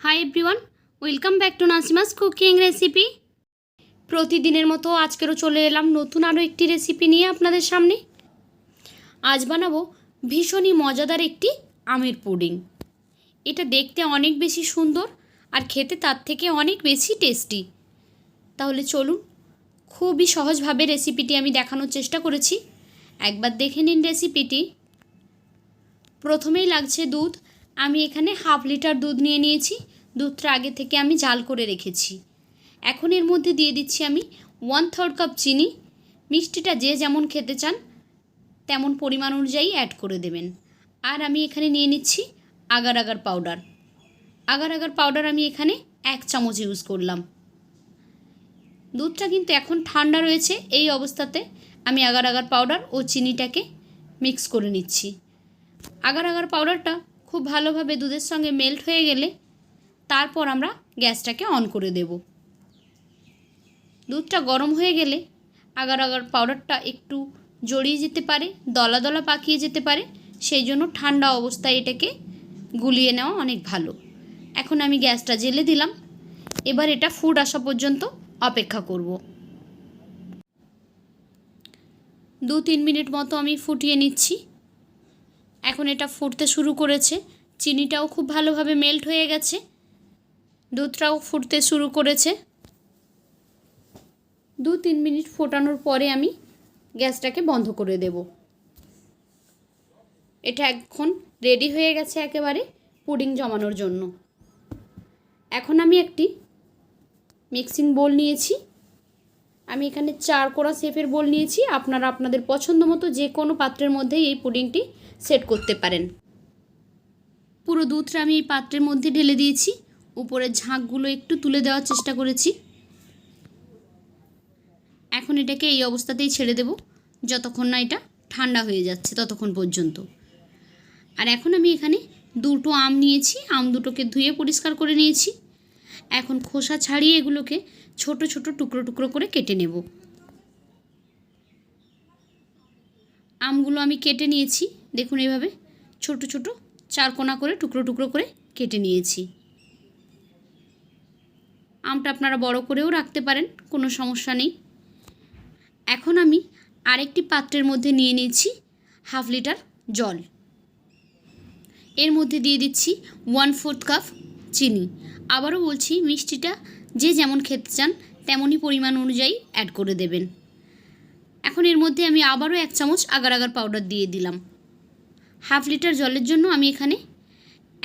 Hi everyone welcome back to Nasima's cooking recipe প্রতিদিনের মতো আজকেরও চলে এলাম নতুন আরও একটি রেসিপি নিয়ে আপনাদের সামনে। আজ বানাবো ভীষণই মজাদার একটি আমের পুডিং। এটা দেখতে অনেক বেশি সুন্দর আর খেতে তার থেকে অনেক বেশি টেস্টি তাহলে চলুন, খুবই সহজভাবে রেসিপিটি আমি দেখানোর চেষ্টা করেছি। একবার দেখে নিন রেসিপিটি প্রথমেই লাগছে দুধ আমি এখানে হাফ লিটার দুধ নিয়ে নিয়েছি। দুধটা আগে থেকে আমি জাল করে রেখেছি। এখন এর মধ্যে দিয়ে দিচ্ছি আমি ওয়ান থার্ড কাপ চিনি। মিষ্টিটা যে যেমন খেতে চান, তেমন পরিমাণ অনুযায়ী অ্যাড করে দেবেন। আর আমি এখানে নিয়ে নিচ্ছি agar agar powder agar agar powder আমি এখানে এক চামচ ইউজ করলাম। দুধটা কিন্তু এখন ঠান্ডা রয়েছে, এই অবস্থাতে আমি আগার আগার পাউডার ও চিনিটাকে মিক্স করে নিচ্ছি। আগার আগার পাউডারটা খুব ভালোভাবে দুধের সঙ্গে মেল্ট হয়ে গেলে তারপর আমরা গ্যাসটাকে অন করে দেব। দুধটা গরম হয়ে গেলে আগার আগার পাউডারটা একটু জড়িয়ে যেতে পারে, দলা দলা পাকিয়ে যেতে পারে, সেই জন্য ঠান্ডা অবস্থায় এটাকে গুলিয়ে নেওয়া অনেক ভালো। এখন আমি গ্যাসটা জেলে দিলাম। এবার এটা ফুড আসা পর্যন্ত অপেক্ষা করব। দু তিন মিনিট মতো আমি ফুটিয়ে নিচ্ছি। এখন এটা ফুটতে শুরু করেছে। চিনিটাও খুব ভালোভাবে মেল্ট হয়ে গেছে। দুধটাও ফুটতে শুরু করেছে। দু তিন মিনিট ফোটানোর পরে আমি গ্যাসটাকে বন্ধ করে দেব। এটা এখন রেডি হয়ে গেছে একেবারে পুডিং জমানোর জন্য। এখন আমি একটি মিক্সিং বোল নিয়েছি। আমি এখানে চার কোড়া শেপের বোল নিয়েছি। আপনারা আপনাদের পছন্দ মতো যে কোনো পাত্রের মধ্যেই এই পুডিংটি সেট করতে পারেন। পুরো দুধটা আমি এই পাত্রের মধ্যে ঢেলে দিয়েছি। উপরের ঝাঁকগুলো একটু তুলে দেওয়ার চেষ্টা করেছি। এখন এটাকে এই অবস্থাতেই ছেড়ে দেব। যতক্ষণ না এটা ঠান্ডা হয়ে যাচ্ছে ততক্ষণ পর্যন্ত। আর এখন আমি এখানে দুটো আম নিয়েছি। আম দুটোকে ধুয়ে পরিষ্কার করে নিয়েছি। এখন খোসা ছাড়িয়ে এগুলোকে ছোট ছোট টুকরো টুকরো করে কেটে নেব। আমগুলো আমি কেটে নিয়েছি। দেখুন এইভাবে ছোট ছোট চার কোনা করে টুকরো টুকরো করে কেটে নিয়েছি। আমটা আপনারা বড় করেও রাখতে পারেন, কোনো সমস্যা নেই। এখন আমি আরেকটি পাত্রের মধ্যে নিয়ে নিয়েছি হাফ লিটার জল। এর মধ্যে দিয়ে দিচ্ছি ওয়ান ফোর্থ কাপ চিনি। আবারও বলছি, মিষ্টিটা যে যেমন খেতে চান, তেমনই পরিমাণ অনুযায়ী অ্যাড করে দেবেন। এখন এর মধ্যে আমি আবারও এক চামচ আগার আগার পাউডার দিয়ে দিলাম। হাফ লিটার জলের জন্য আমি এখানে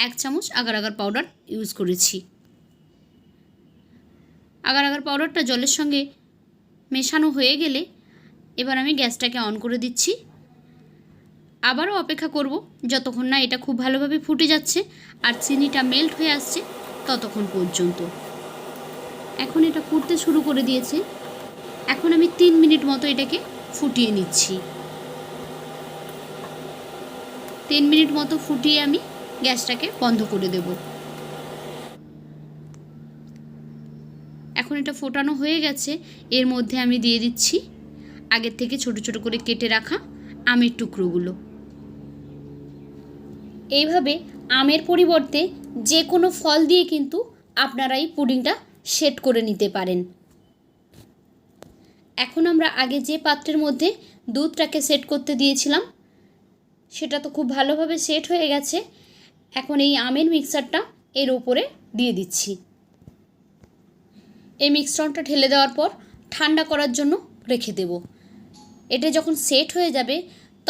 এক চামচ আগার আগার পাউডার ইউজ করেছি। আগার আগার পাউডারটা জলের সঙ্গে মেশানো হয়ে গেলে এবার আমি গ্যাসটাকে অন করে দিচ্ছি। আবারও অপেক্ষা করব যতক্ষণ না এটা খুব ভালোভাবে ফুটে যাচ্ছে আর চিনিটা মেল্ট হয়ে আসছে ততক্ষণ পর্যন্ত। এখন এটা ফুটতে শুরু করে দিয়েছে। এখন আমি তিন মিনিট মতো এটাকে ফুটিয়ে নিচ্ছি। তিন মিনিট মতো ফুটিয়ে আমি গ্যাসটাকে বন্ধ করে দেব। এখন এটা ফোটানো হয়ে গেছে। এর মধ্যে আমি দিয়ে দিচ্ছি আগের থেকে ছোট ছোট করে কেটে রাখা আমের টুকরোগুলো। এইভাবে আমের পরিবর্তে যে কোনো ফল দিয়ে কিন্তু আপনারা এই পুডিংটা সেট করে নিতে পারেন। এখন আমরা আগে যে পাত্রের মধ্যে দুধটাকে সেট করতে দিয়েছিলাম, সেটা তো খুব ভালোভাবে সেট হয়ে গেছে। এখন এই আমের মিক্সারটা এর ওপরে দিয়ে দিচ্ছি। এই মিক্সরটা ঢেলে দেওয়ার পর ঠান্ডা করার জন্য রেখে দেব। এটা যখন সেট হয়ে যাবে,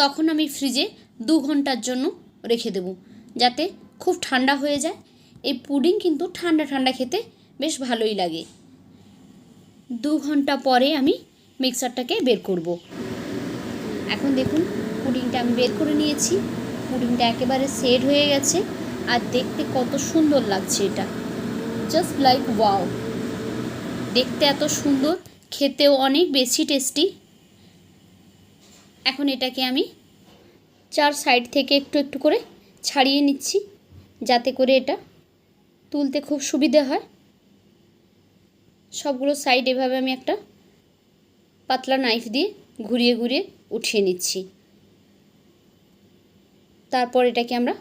তখন আমি ফ্রিজে দু ঘণ্টার জন্য রেখে দেব। যাতে খুব ঠান্ডা হয়ে যায়। এই পুডিং কিন্তু ঠান্ডা ঠান্ডা খেতে বেশ ভালোই লাগে। দু ঘণ্টা পরে আমি মিক্সারটাকে বের করব। এখন দেখুন, পুডিংটা আমি বের করে নিয়েছি। পুডিংটা একেবারে সেট হয়ে গেছে। আর দেখতে কত সুন্দর লাগছে এটা। জাস্ট লাইক ওয়াও দেখতে এত সুন্দর, খেতেও অনেক বেশি টেস্টি এখন এটাকে আমি চার সাইড থেকে একটু একটু করে ছাড়িয়ে নিচ্ছি, যাতে করে এটা তুলতে খুব সুবিধে হয়। সবগুলো সাইড এভাবে আমি একটা পাতলা নাইফ দিয়ে ঘুরিয়ে ঘুরিয়ে উঠিয়ে নিচ্ছি। তারপর এটাকে আমরা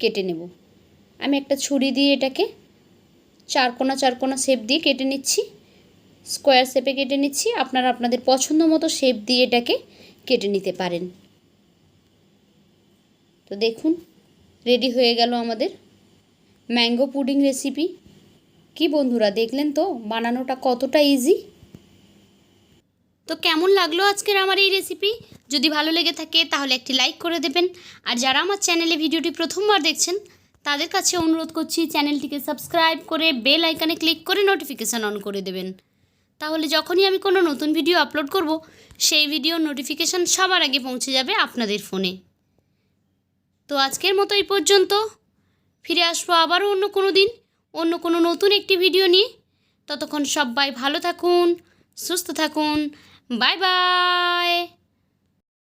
কেটে নেব। আমি একটা ছুরি দিয়ে এটাকে চারকোনা চারকোনা শেপ দিয়ে কেটে নিচ্ছি। স্কোয়ার শেপে কেটে নিচ্ছি। আপনারা আপনাদের পছন্দ মতো শেপ দিয়ে এটাকে কেটে নিতে পারেন। তো দেখুন রেডি হয়ে গেল আমাদের ম্যাঙ্গো পুডিং রেসিপি কি বন্ধুরা, দেখলেন তো বানানোটা কতটা ইজি তো কেমন লাগল আজকের আমার এই রেসিপি যদি ভালো লেগে থাকে তাহলে একটি লাইক করে দেবেন। আর যারা আমার চ্যানেলে ভিডিওটি প্রথমবার দেখছেন, তাদের কাছে অনুরোধ করছি চ্যানেলটিকে সাবস্ক্রাইব করে বেল আইকনে ক্লিক করে নোটিফিকেশান অন করে দেবেন। তাহলে যখনই আমি কোনো নতুন ভিডিও আপলোড করব, সেই ভিডিওর নোটিফিকেশান সবার আগে পৌঁছে যাবে আপনাদের ফোনে তো আজকের মতো এই পর্যন্ত। ফিরে আসব আবারও অন্য কোনো দিন, অন্য কোনো নতুন একটি ভিডিও নিয়ে। ততক্ষণ সবাই ভালো থাকুন, সুস্থ থাকুন, বাই বাই।